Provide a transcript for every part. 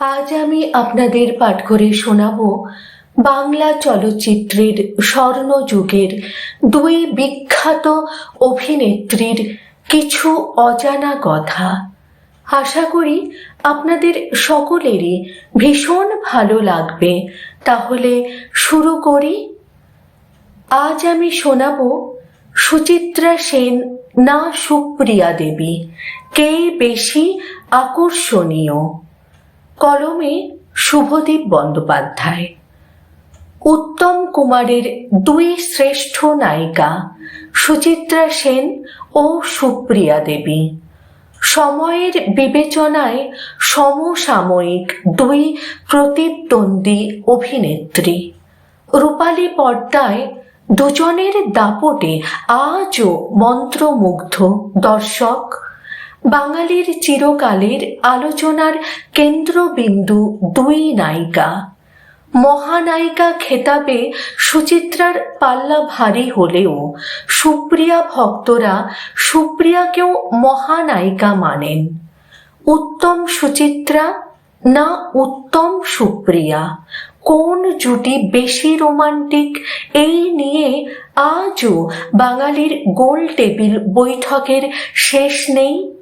আজ আমি আপনাদের পাঠ করে শোনাব বাংলা চলচ্চিত্রের স্বর্ণযুগের দুই বিখ্যাত অভিনেত্রীর কিছু অজানা কথা। আশা করি আপনাদের সকলেরই ভীষণ ভালো লাগবে। তাহলে শুরু করি। আজ আমি শোনাব সুচিত্রা সেন, না সুপ্রিয়া দেবী, কে বেশি আকর্ষণীয়? কলমে শুভদীপ বন্দ্যোপাধ্যায়। উত্তম কুমারের দুই শ্রেষ্ঠ নায়িকা সুচিত্রা সেন ও সুপ্রিয়া দেবী। সময়ের বিবেচনায় সমসাময়িক দুই প্রতিদ্বন্দ্বী অভিনেত্রী। রূপালী পর্দায় দুজনের দাপটে আজও মন্ত্রমুগ্ধ দর্শক। বাঙালির চিরকালের আলোচনার কেন্দ্রবিন্দু দুই নায়িকা। মহানায়িকা খেতাবে সুচিত্রার পাল্লা ভারী হলেও সুপ্রিয়া ভক্তরা সুপ্রিয়াকেও মহানায়িকা মানেন। উত্তম সুচিত্রা না উত্তম সুপ্রিয়া? কোন জুটি বেশি রোমান্টিক? এই নিয়ে আজও বাঙালির গোল টেবিল বৈঠকের শেষ নেই।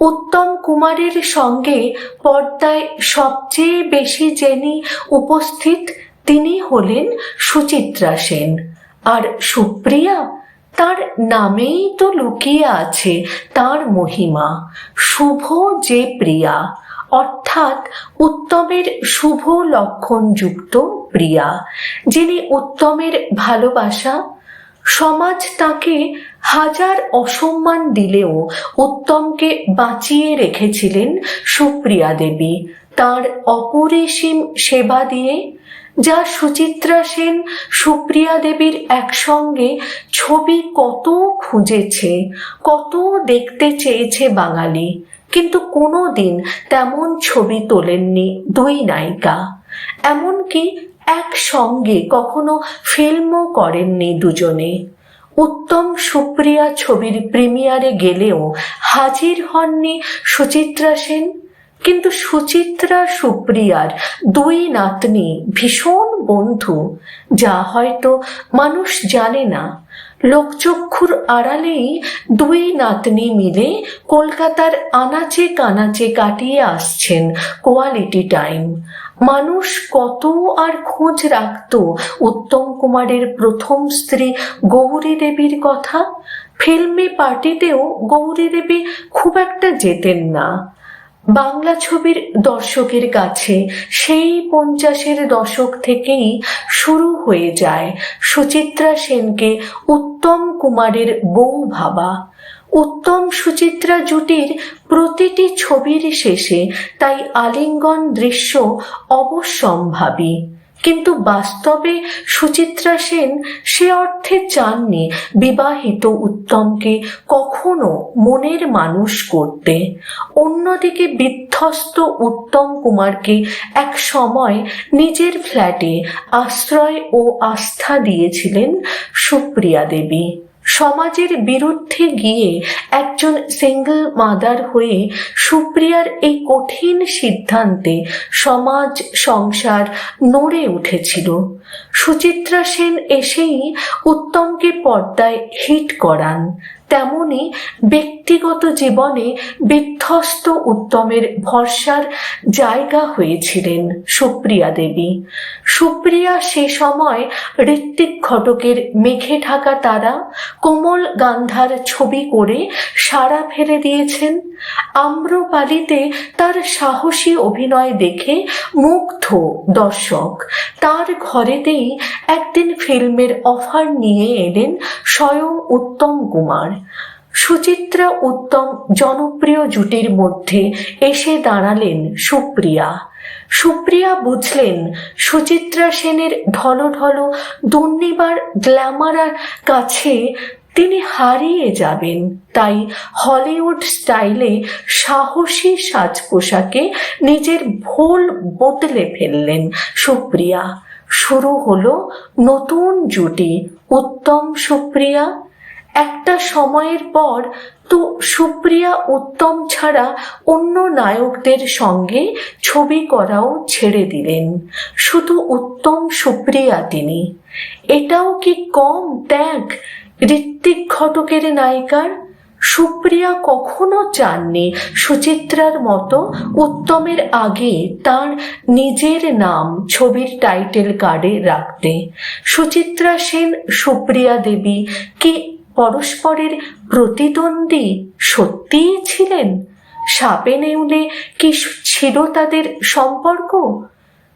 উত্তম কুমারের সঙ্গে পর্দায় সবচেয়ে বেশি যিনি উপস্থিত, তিনি হলেন সুচিত্রা সেন। আর সুপ্রিয়া, তার নামেই তো লুকিয়ে আছে তার মহিমা। শুভ যে প্রিয়া, অর্থাৎ উত্তমের শুভ লক্ষণযুক্ত প্রিয়া, যিনি উত্তমের ভালোবাসা সমাজ তাকে হাজার অসম্মান দিলেও উত্তমকে বাঁচিয়ে রেখেছিলেন সুপ্রিয়া দেবী। তার অপরিসীম সেবা দিয়ে যা সুচিত্রা সেন সুপ্রিয়া দেবীর একসঙ্গে ছবি কত খুঁজেছে, কত দেখতে চেয়েছে বাঙালি। কিন্তু কোনো দিন তেমন ছবি তোলেননি দুই নায়িকা। এমনকি একসঙ্গে কখনো ফিল্মও করেননি দুজনে। উত্তম সুপ্রিয়া ছবির প্রিমিয়ারে গেলেও হাজির হননি সুচিত্রা সেন। কিন্তু সুচিত্রা সুপ্রিয়ার দুই নাতনি ভীষণ বন্ধু। যা হয়তো মানুষ জানে না লোকচক্ষুর আড়ালেই দুই নাতনি মিলে কলকাতার আনাচে কানাচে কাটিয়ে আসছেন কোয়ালিটি টাইম মানুষ কত আর খোঁজ রাখত উত্তম কুমারের প্রথম স্ত্রী গৌরী দেবীর কথা? ফিল্মি পার্টিতেও গৌরী দেবী খুব একটা যেতেন না। বাংলা ছবির দর্শকের কাছে সেই পঞ্চাশের দশক থেকেই শুরু হয়ে যায় সুচিত্রা সেনকে উত্তম কুমারের বউ ভাবা। উত্তম সুচিত্রা জুটির প্রতিটি ছবির শেষে তাই আলিঙ্গন দৃশ্য অবশ্যম্ভাবী। কিন্তু বাস্তবে সুচিত্রা সেন সে অর্থে চাননি বিবাহিত উত্তমকে কখনো মনের মানুষ করতে। অন্যদিকে বিধ্বস্ত উত্তম কুমারকে এক সময় নিজের ফ্ল্যাটে আশ্রয় ও আস্থা দিয়েছিলেন সুপ্রিয়া দেবী। সমাজের বিরুদ্ধে গিয়ে একজন সিঙ্গল মাদার হয়ে সুপ্রিয়ার এই কঠিন সিদ্ধান্তে সমাজ সংসার নড়ে উঠেছিল। সুচিত্রা সেন এসেই উত্তমকে পর্দায় হিট করান। তেমনি ব্যক্তিগত জীবনে বিধ্বস্ত উত্তমের ভরসার জায়গা হয়েছিলেন সুপ্রিয়া দেবী। সুপ্রিয়া সে সময় ঋত্বিক ঘটকের মেঘে ঢাকা তারা কোমল গান্ধার ছবি করে সাড়া ফেলে দিয়েছেন। আম্রপালিতে তার সাহসী অভিনয় দেখে মুগ্ধ দর্শক। তার ঘরেতেই একদিন ফিল্মের অফার নিয়ে এলেন স্বয়ং উত্তম কুমার। সুচিত্রা উত্তম জনপ্রিয় জুটির মধ্যে এসে দাঁড়ালেন সুপ্রিয়া। সুপ্রিয়া বুঝলেন সুচিত্রা সেনের ঢলো ঢলো দুর্নিবার, গ্ল্যামারার কাছে তিনি হারিয়ে যাবেন। তাই হলিউড স্টাইলে সাহসী সাজ পোশাকে নিজের ভুল বদলে ফেললেন সুপ্রিয়া। শুরু হলো নতুন জুটি, উত্তম সুপ্রিয়া। একটা সময়ের পর তো সুপ্রিয়া উত্তম ছাড়া অন্য নায়কদের সঙ্গে ছবি করাও ছেড়ে দিলেন। শুধু উত্তম সুপ্রিয়া তিনি। এটাও কি কম ত্যাগ ঋত্বিক ঘটকের নায়িকার? সুপ্রিয়া কখনো চাননি সুচিত্রার মতো উত্তমের আগে তার নিজের নাম ছবির টাইটেল কার্ডে রাখতে। সুচিত্রা সেন সুপ্রিয়া দেবী কি পরস্পরের প্রতিদ্বন্দ্বী সত্যিই ছিলেন? সাপে নেউলে কি ছিল তাদের সম্পর্ক?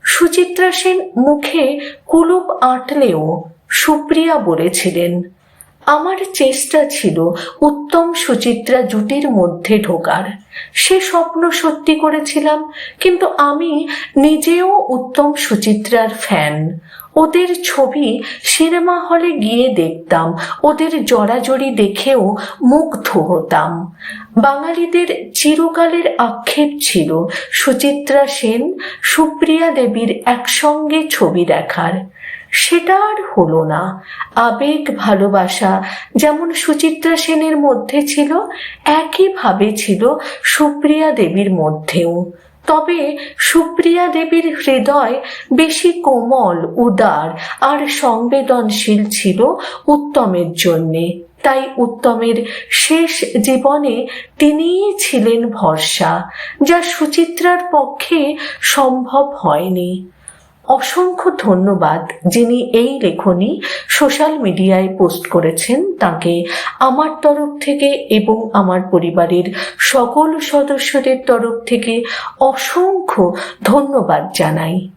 সুচিত্রা সেন মুখে কুলুপ আঁটলেও সুপ্রিয়া বলেছিলেন আমার চেষ্টা ছিল উত্তম সুচিত্রা জুটির মধ্যে ঢোকার। সে স্বপ্ন সত্যি করেছিলাম, কিন্তু আমি নিজেও উত্তম সুচিত্রার ফ্যান ওদের ছবি সিনেমা হলে গিয়ে দেখতাম, ওদের জড়াজড়ি দেখেও মুগ্ধ হতাম। বাঙালিদের চিরকালের আক্ষেপ ছিল সুচিত্রা সেন, সুপ্রিয়া দেবীর একসঙ্গে ছবি দেখার। সেটা আর হলো না। আবেগ, ভালোবাসা যেমন সুচিত্রা সেনের মধ্যে ছিল, একইভাবে ছিল সুপ্রিয়া দেবীর মধ্যেও। তবে সুপ্রিয়া দেবীর হৃদয় বেশি কোমল, উদার আর সংবেদনশীল ছিল উত্তমের জন্যে। তাই উত্তমের শেষ জীবনে তিনিই ছিলেন ভরসা, যা সুচিত্রার পক্ষে সম্ভব হয়নি। অসংখ্য ধন্যবাদ যিনি এই লেখনী সোশ্যাল মিডিয়ায় পোস্ট করেছেন। তাকে আমার তরফ থেকে এবং আমার পরিবারের সকল সদস্যদের তরফ থেকে অসংখ্য ধন্যবাদ জানাই।